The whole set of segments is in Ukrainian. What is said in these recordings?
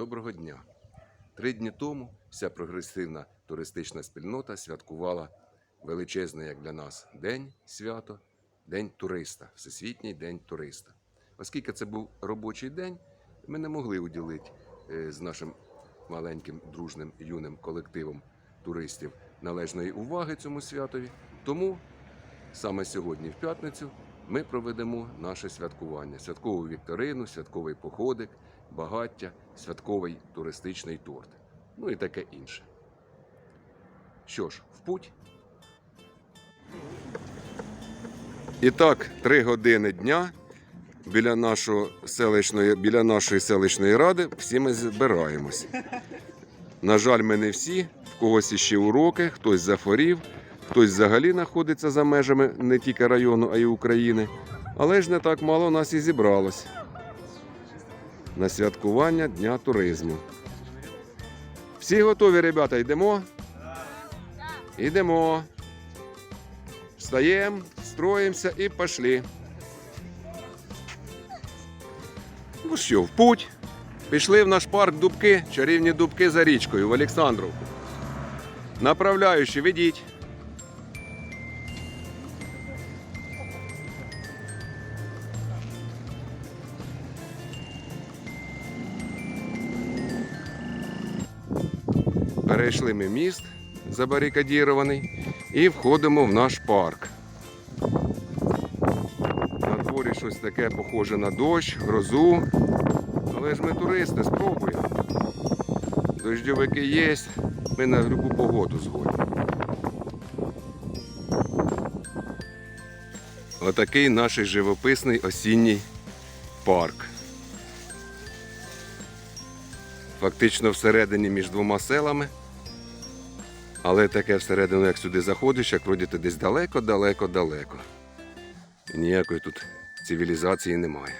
Доброго дня! Три дні тому вся прогресивна туристична спільнота святкувала величезний, як для нас, день свято, День туриста, Всесвітній день туриста. Оскільки це був робочий день, ми не могли уділити е, з нашим маленьким дружним юним колективом туристів належної уваги цьому святові. Тому саме сьогодні, в п'ятницю, ми проведемо наше святкування: святкову вікторину, святковий походик, багаття, святковий туристичний торт. Ну і таке інше. Що ж, в путь. І так, три години дня біля, нашого селищної, біля нашої селищної ради всі ми збираємось. На жаль, ми не всі, в когось іще уроки, хтось захворів, хтось взагалі знаходиться за межами не тільки району, а й України. Але ж не так мало нас і зібралось на святкування Дня туризму. Всі готові, ребята, йдемо? Йдемо. Встаємо, строїмося і пішли. Ну що, в путь. Пішли в наш парк Дубки, чарівні дубки за річкою в Олександровку. Направляючи, ведіть. Перейшли ми міст забарикадірований і входимо в наш парк. На дворі щось таке похоже на дощ, грозу. Але ж ми туристи, спробуємо. Дождьовики є, ми на любу погоду згодні. Отакий наш живописний осінній парк. Фактично всередині між двома селами. Але таке всередину, як сюди заходиш, як вроді ти десь далеко-далеко-далеко. Ніякої тут цивілізації немає.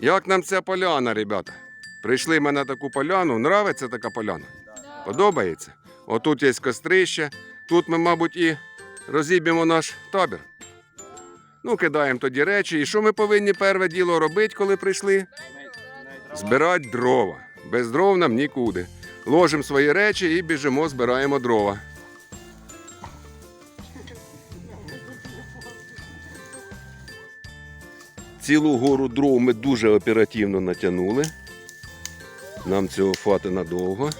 Як нам ця поляна, ребята? Прийшли ми на таку поляну. Нравиться така поляна? Подобається? Отут є кострище. Тут ми, мабуть, і розіб'ємо наш табір. Ну, кидаємо тоді речі. І що ми повинні перше діло робити, коли прийшли? Збирати дрова. Без дров нам нікуди. Ложимо свої речі і біжимо, збираємо дрова. Цілу гору дров ми дуже оперативно натягнули. Нам цього хватить надовго.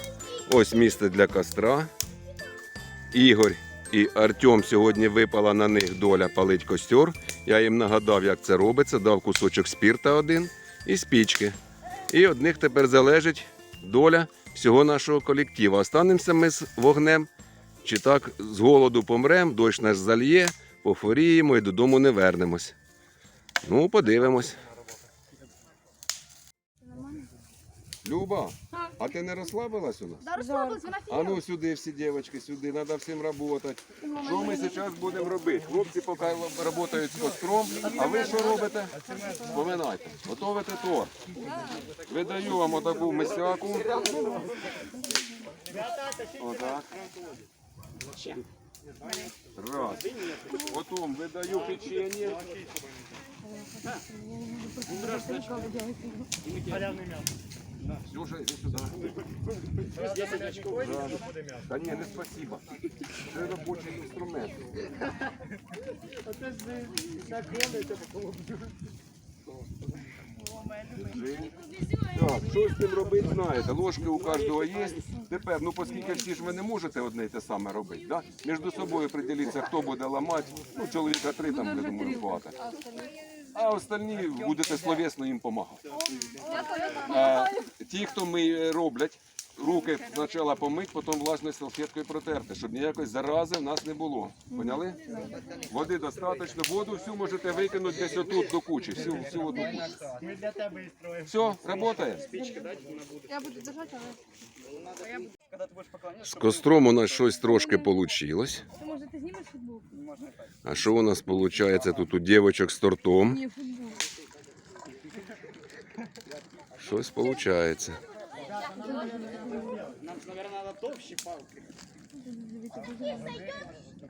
Ось місце для костра. Ігор і Артем сьогодні випала на них доля палить костер. Я їм нагадав, як це робиться, дав кусочок спірта один і спічки. І одних тепер залежить доля всього нашого колективу. Останемося ми з вогнем, чи так з голоду помрем, дощ нас зальє, пофоріємо і додому не вернемось. Ну, подивимось. Люба, а ти не розслабилась у нас? Да, розслабилась, вона А ну сюди всі дівчатки, сюди, треба всім працювати. Що ми зараз будемо робити? Хлопці поки працюють з костром, а ви що робите? Поминайте. Готовите торт. Видаю вам отаку мисяку. Отак. Раз. Потім видаю печенье. Ксюша, иди сюда. Да. Да не, не спасибо. Це робочий інструмент. Держи. Так, що з цим робити, знаєте, ложки у кожного є. Тепер, ну оскільки всі ж ви не можете одне й те саме робити, да? між собою приділіться, хто буде ламати, ну чоловіка три там, я думаю, хватить. А остальні будете словесно їм допомагати. Е, ті, хто ми роблять, руки спочатку помить, потім власною салфеткою протерти, щоб ніякої зарази в нас не було. Поняли? Води достатньо, воду всю можете викинути десь отут до кучі, всю, всю одну кучу. Ми для тебе. Все, працює? Я буду держати, але З костром у нас щось трошки вийшло. А що у нас виходить тут у дівчаток з тортом? Щось виходить. Нам, мабуть, треба товщі палки.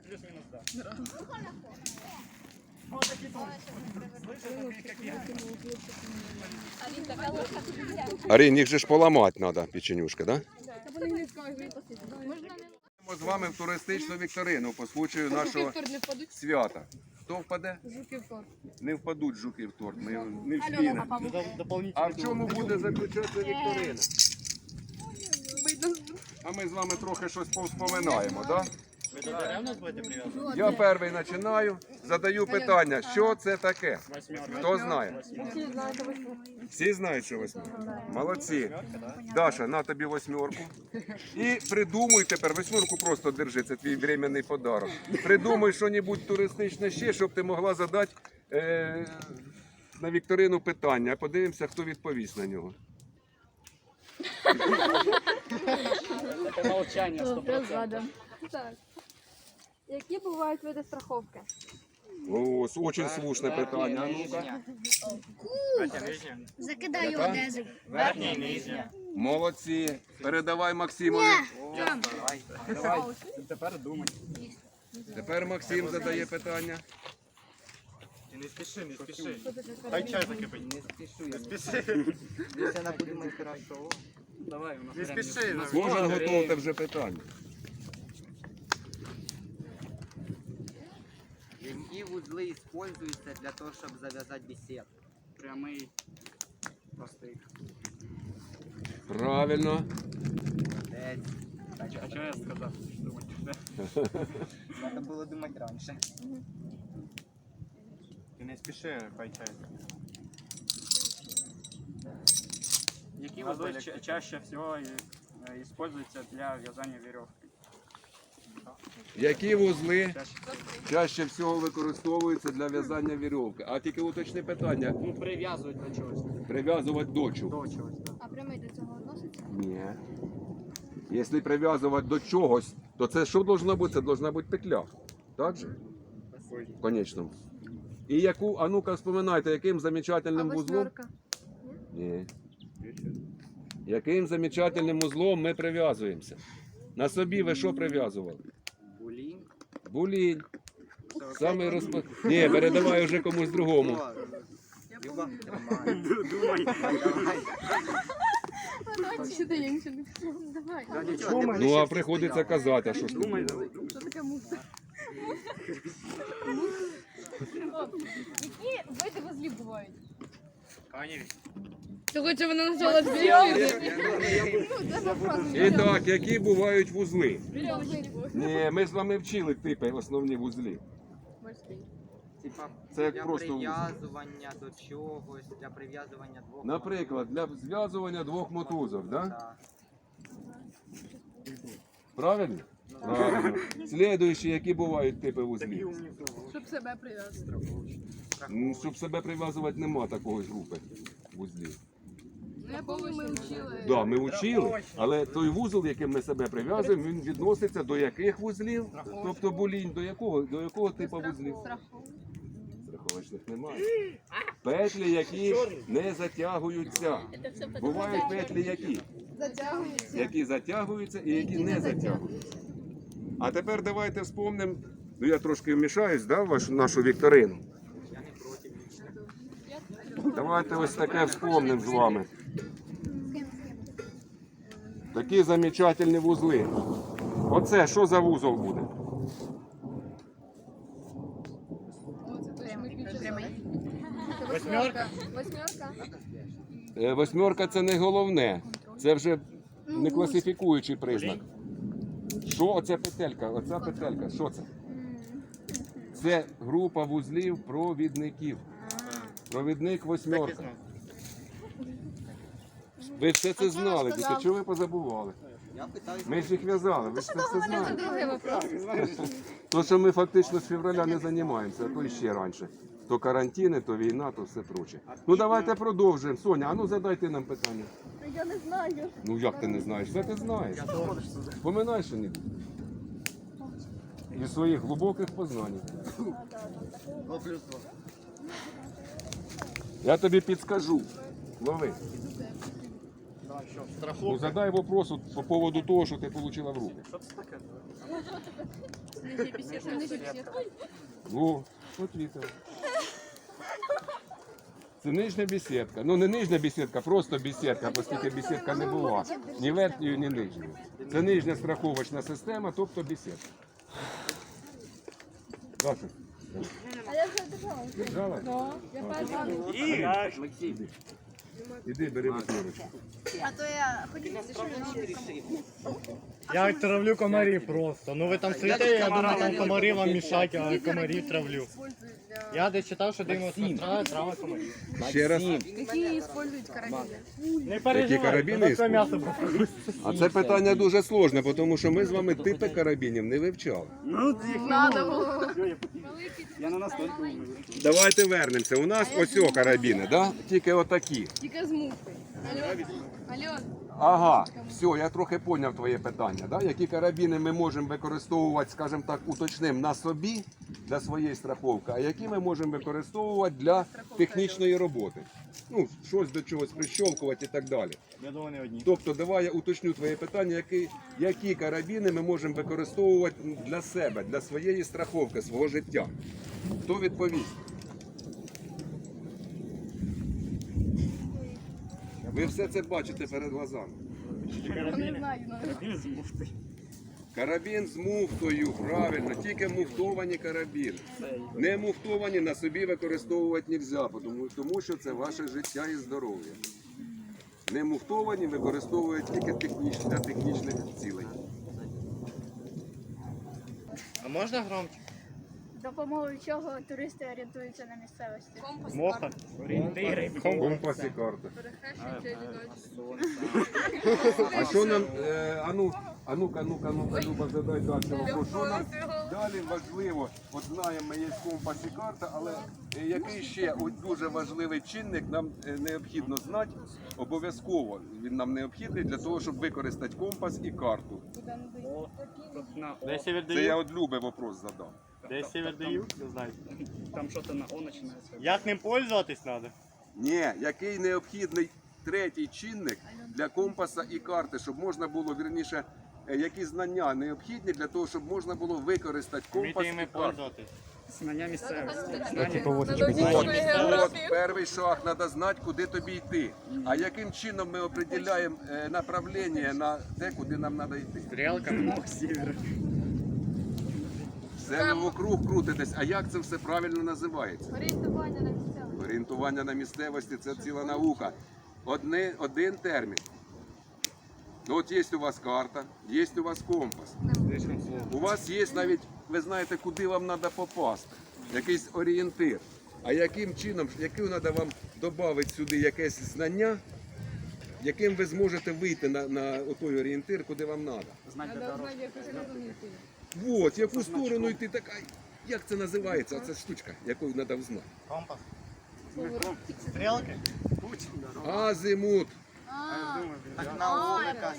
Плюс-мінус, так. Арін, їх же ж поламати треба, печенюшки, так? Да? Ми з вами в туристичну вікторину по случаю нашого свята. Хто впаде? Жуки в торт. Не впадуть жуки в торт, не, не Альона вспіне. А в чому буде заключатися вікторина? А ми з вами трохи щось повспоминаємо, так? Да? Вы туда у нас будете привязывать? Я перший починаю, задаю питання, що це таке? Восьмерка. Хто знає? всі знають, що ви Всі знають, що восьмерка? Молодці. Даша, на тобі восьмерку. І придумуй тепер, восьмерку просто держи, це твій временний подарок. Придумуй щось туристичне ще, щоб ти могла задати е, на вікторину питання. А Подивимося, хто відповість на нього. Это молчание, сто процентов. Так. Які бувають види страховки? О, дуже слушне питання. А ну-ка. Закидаю Яка? одежу. Верхняя и нижняя. Молодці. Передавай Максимові. Давай, тепер думай. Тепер Максим задає питання. Не спеши, не спеши. Дай чай закипить. Не спеши. Не спеши. Если она подумает хорошо. Давай, у нас Не ну, Кожен готовте вже питання. узлы используются для того, чтобы завязать беседу. Прямые. Простые. Правильно. Молодец. А что я сказал? Думать, да? Надо было думать раньше. Ти не спіши, хай чай. Які узлы ча- чаще всего и, э, используются для вязания веревки? Які вузли Чаще всього використовуються для в'язання вірьовки? А тільки уточне питання. Ну, прив'язують до чогось. Прив'язувати до чого? До чогось, да. А прямий до цього відноситься? Ні. Якщо прив'язувати до чогось, то це що должно бути? Це должна бути петля. Так же? В конечному. І яку, а ну-ка вспоминайте, яким замечательним вузлом? Ні. Яким замечательним узлом ми прив'язуємося? На собі ви що прив'язували? Булин. Булінь. Саме розп... Ні, передавай вже комусь другому. Ну а приходиться казати, а що ж ти. Що таке муха? Які види вузлів бувають? Хочеш вона почала І так, які бувають вузли? Ні, ми з вами вчили типи основні вузлі. Типа Це для просто вузол. прив'язування до чогось, для прив'язування двох. Наприклад, для зв'язування двох мотузок, да? Да. Правильно? Правильно. Слідуючі, які бувають типи вузлів? Щоб себе прив'язати. Ну, Щоб себе прив'язувати, нема такої групи вузлів. Я ми вчили. Да, ми вчили, але той вузол, яким ми себе прив'язуємо, він відноситься до яких вузлів? Тобто булінь, до якого, до якого типу вузлів? Страховочних немає. Петлі, які не затягуються. Бувають петлі, які? Затягується. Які затягуються і які не затягуються. А тепер давайте вспомнимо, ну я трошки вмішаюсь, да, в вашу нашу вікторину. Давайте ось таке вспомнимо з вами. Такі замечательні вузли. Оце що за вузол буде? Восьмерка. Восьмерка. Е, Восьмерка це не головне. Це вже не класифікуючий признак. Що оця петелька? Оця петелька, що це? Це група вузлів провідників. Провідник восьмерка. Ви все це знали, діти. Чого ви позабували? Ми ж їх в'язали, ви ж це все Це знаєте. другий вопрос. То, що ми фактично з февраля не займаємося, а то і ще раніше. То карантини, то війна, то все проче. Ну давайте продовжуємо. Соня, а ну задайте нам питання. Я не знаю. Ну як ти не знаєш? Все ти знаєш. Поминай що небудь. Із своїх глибоких познань. Я тобі підскажу. Лови. Ну, задай вопрос от по поводу того, що ти отримала в руки. Ну, отвітив. Це нижня бесідка. Ну не нижня бесідка, просто бесідка, оскільки бесідка не була. Ні верхньою, ні нижньою. Це нижня страховочна система, тобто бесідка. Даша, А я вже держала. держала? Я перша. Іди, бери восьмерочку. А то я хотіла Я травлю комарів просто. Ну ви там стоїте, я думаю, там комарі вам мішать, а комарів травлю. Я десь читав, що дивно страва, трава комарів. Ще раз. Які использують карабіни? Не переживай, карабіни це м'ясо. А це питання дуже сложне, тому що ми з вами типи карабінів не вивчали. Ну, їх Надо було. Я на настолько не Давайте вернемося. У нас ось о карабіни, да? тільки отакі. Тільки з мухою. Альон. Альон. Ага, все, я трохи поняв твоє питання. Да? Які карабіни ми можемо використовувати, скажімо так, уточним на собі для своєї страховки, а які ми можемо використовувати для технічної роботи. Ну, щось до чогось прищолкувати і так далі. Я думаю, не одні. Тобто, давай я уточню твоє питання, які, які карабіни ми можемо використовувати для себе, для своєї страховки, свого життя. Хто відповість? Ви все це бачите перед глазами. Знаю. ну. З. Карабін муфтою, правильно, тільки муфтовані карабіни. Не муфтовані на собі використовувати не можна, тому, тому що це ваше життя і здоров'я. Не муфтовані використовують тільки техніч, для технічних цілей. А можна громче? Допомогою чого туристи орієнтуються на місцевості? Моха. Орієнтири. Компас і карта. А що нам, е, ану, ану-ка, ну-ка, ну-ка, Люба, задай далі вопрос. Що нам далі важливо, от знаємо, ми є компас і карта, але е, який ще от дуже важливий чинник нам е, необхідно знати, обов'язково він нам необхідний для того, щоб використати компас і карту. Це я от Любе вопрос задав. Де север даю? Не знаю. Там щось на О починається. Як ним пользуватись треба? Ні, який необхідний третій чинник для компаса і карти, щоб можна було, вірніше, е, які знання необхідні для того, щоб можна було використати компас Вміти і ними карту. пользуватись. Знання місцевості. От, от перший шаг треба знати, куди тобі йти. А яким чином ми определяємо е, направлення на те, куди нам треба йти? Стрілка. Мох сівер. Все ви вокруг крутитесь. А як це все правильно називається? Орієнтування на місцевості. Орієнтування на місцевості це ціла наука. Одне, один термін. Ну, от є у вас карта, є у вас компас. У вас є навіть, ви знаєте, куди вам треба попасти, якийсь орієнтир. А яким чином, яким треба вам додати сюди якесь знання, яким ви зможете вийти на, на той орієнтир, куди вам треба? Знати де Треба дорога. яку сторону йти. От, яку сторону йти така. Як це називається? Це штучка, яку треба знати. Компас. Стрілки. Азимут. Так наука.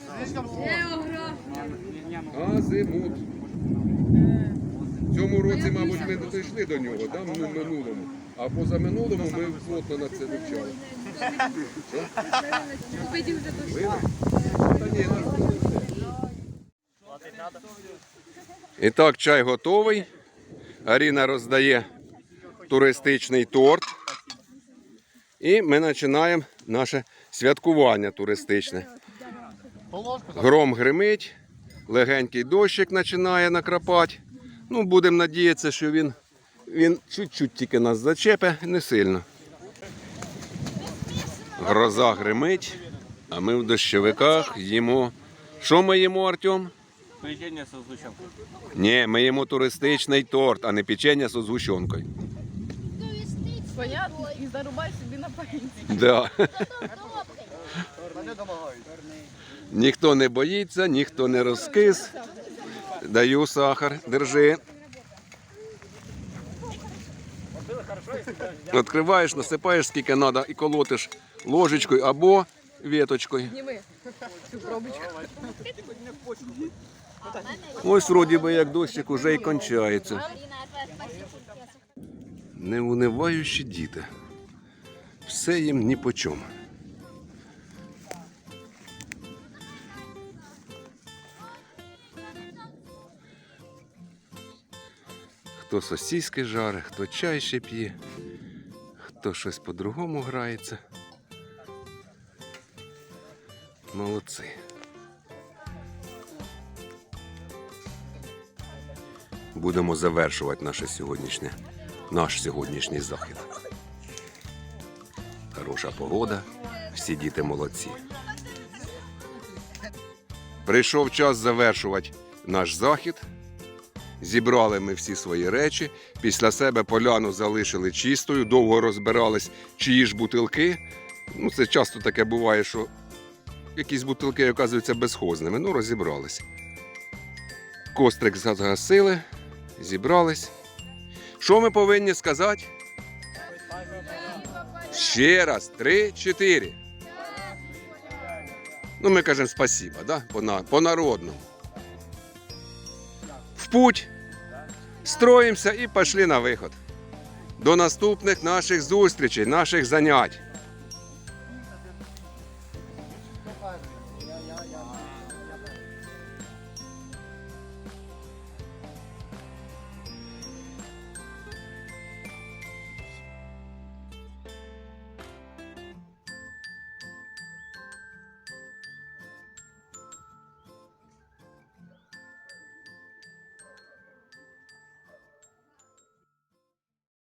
Азимут. В цьому році, мабуть, ми не дійшли до нього, да? в минулому. А позаминулому ми плотно на це вивчали. Вже дошли. Та ні, нас було все. І так, чай готовий. Аріна роздає туристичний торт. І ми починаємо наше святкування туристичне. Гром гримить, легенький дощик починає накрапати. Ну, будемо надіятися, що він, він чуть-чуть тільки нас зачепе, не сильно. Гроза гримить, а ми в дощовиках їмо. Що ми їмо, Артем? Печення з згущенкою. Ні, ми їмо туристичний торт, а не печення з згущенкою. Понятно? І зарубай собі на пам'ять. Да. Ніхто не боїться, ніхто не розкис. Даю сахар, держи. Відкриваєш, насипаєш скільки треба і колотиш ложечкою або віточкою. Зніми цю пробочку. Ось вроді би як дощик уже і кончається. Не униваючі діти. Все їм ні по чому. Хто сосіски жаре, хто чай ще п'є, хто щось по-другому грається. Молодці. Будемо завершувати наше сьогоднішнє, наш сьогоднішній захід. Хороша погода, всі діти молодці. Прийшов час завершувати наш захід. Зібрали ми всі свої речі. Після себе поляну залишили чистою, довго розбирались, чиї ж бутилки. Ну, це часто таке буває, що якісь бутилки оказуються безхозними. Ну, розібрались. Кострик загасили, зібрались. Що ми повинні сказати? Ще раз, три, чотири. Ну, ми кажемо спасіба, да? по, по народному. В путь. Строїмося і пішли на виход. До наступних наших зустрічей, наших занять.